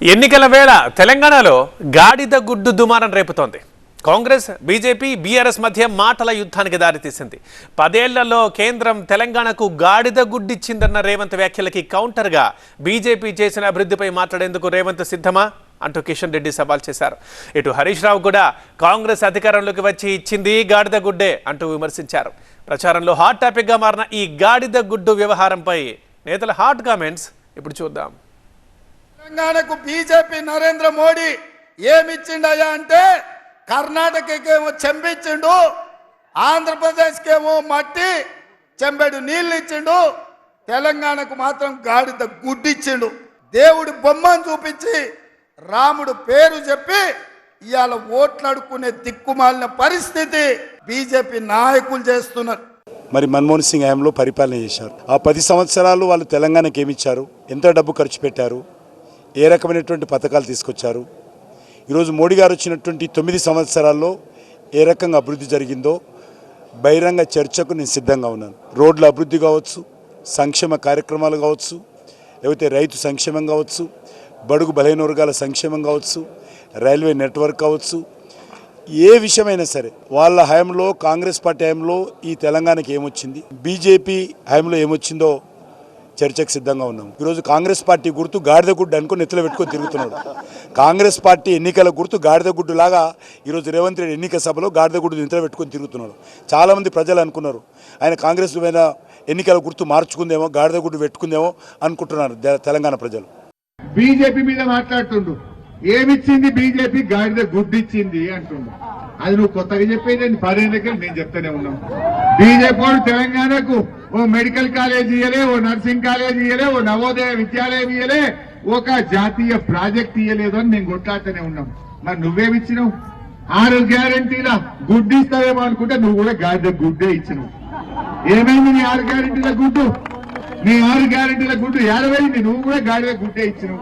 ఎన్నికల వేళ తెలంగాణలో గాడిద గుడ్డు దుమారం రేపుతోంది. కాంగ్రెస్ బీజేపీ బీఆర్ఎస్ మధ్య మాటల యుద్ధానికి దారితీసింది. పదేళ్ళలో కేంద్రం తెలంగాణకు గాడిద గుడ్డిచ్చిందన్న రేవంత్ వ్యాఖ్యలకి కౌంటర్గా బీజేపీ చేసిన అభివృద్ధిపై మాట్లాడేందుకు రేవంత్ సిద్ధమా? అంటూ కిషన్ రెడ్డి సవాల్ చేశారు. ఇటు హరీష్ రావు కూడా కాంగ్రెస్ అధికారంలోకి వచ్చి ఇచ్చింది గాడిద గుడ్డే అంటూ విమర్శించారు. ప్రచారంలో హాట్ టాపిక్గా మారిన ఈ గాడిద గుడ్డు వ్యవహారంపై నేతల హాట్ కామెంట్స్ ఇప్పుడు చూద్దాం. తెలంగాణకు బీజేపీ నరేంద్ర మోడీ ఏమిచ్చిండయా అంటే కర్ణాటకకేమో చెంపించిండు ఆంధ్రప్రదేశ్కేమో మట్టి చెంబెడు నీళ్ళు ఇచ్చిండు తెలంగాణకు మాత్రం గాడిద గుడ్డిచ్చిండు. దేవుడి బొమ్మను చూపించి రాముడు పేరు చెప్పి ఇవాళ ఓట్లాడుకునే దిక్కుమాలిన పరిస్థితి బీజేపీ నాయకులు చేస్తున్నారు. మరి మన్మోహన్ సింగ్ హయాంలో పరిపాలన చేశారు. ఆ పది సంవత్సరాలు వాళ్ళు తెలంగాణకి ఏమిచ్చారు ఎంత డబ్బు ఖర్చు పెట్టారు? ఏ రకమైనటువంటి పథకాలు తీసుకొచ్చారు? ఈరోజు మోడీ గారు వచ్చినటువంటి తొమ్మిది సంవత్సరాల్లో ఏ రకంగా అభివృద్ధి జరిగిందో బహిరంగ చర్చకు నేను సిద్ధంగా ఉన్నాను. రోడ్ల అభివృద్ధి కావచ్చు సంక్షేమ కార్యక్రమాలు కావచ్చు లేకపోతే రైతు సంక్షేమం కావచ్చు బడుగు బలహీన వర్గాల సంక్షేమం కావచ్చు రైల్వే నెట్వర్క్ కావచ్చు ఏ విషయమైనా సరే వాళ్ళ హయాంలో కాంగ్రెస్ పార్టీ హయాంలో ఈ తెలంగాణకి ఏమొచ్చింది? బీజేపీ హయాంలో ఏమొచ్చిందో చర్చకు సిద్ధంగా ఉన్నాం. ఈరోజు కాంగ్రెస్ పార్టీ గుర్తు గాడిద గుడ్డు అనుకుని నెత్తిలో పెట్టుకొని తిరుగుతున్నాడు. కాంగ్రెస్ పార్టీ ఎన్నికల గుర్తు గాడిద గుడ్డు లాగా ఈరోజు రేవంత్ రెడ్డి ఎన్నికల సభలో గాడిద గుడ్డు నిద్ర పెట్టుకొని తిరుగుతున్నాడు. చాలామంది ప్రజలు అనుకున్నారు ఆయన కాంగ్రెస్ మీద ఎన్నికల గుర్తు మార్చుకుందేమో గాడిద గుడ్డు పెట్టుకుందేమో అనుకుంటున్నారు తెలంగాణ ప్రజలు. బీజేపీ మీద మాట్లాడుతుండు. ఏమిచ్చింది బీజేపీ? గాడిద గుడ్డిచ్చింది అంటుండు. అది నువ్వు కొత్తగా చెప్పేది నేను నేను చెప్తానే ఉన్నాను. బీజేపీ వాడు తెలంగాణకు ఓ మెడికల్ కాలేజ్ ఇయ్యలే ఓ నర్సింగ్ కాలేజ్ ఇయ్యలే ఓ నవోదయ విద్యాలయం ఇయ్యలే ఒక జాతీయ ప్రాజెక్ట్ ఇయ్యలేదు అని నేను కొట్లాడుతూనే ఉన్నాం. మరి నువ్వేమిచ్చినావు ఆరు గ్యారంటీల గుడ్డిస్తావేమో అనుకుంటే నువ్వు కూడా గాడిద గుడ్డే ఇచ్చినావు. ఏమైంది నీ ఆరు గ్యారంటీల గుడ్డు? నీ ఆరు గ్యారంటీల గుడ్డు ఏడవైంది నువ్వు కూడా గాడిద గుడ్డే ఇచ్చినావు.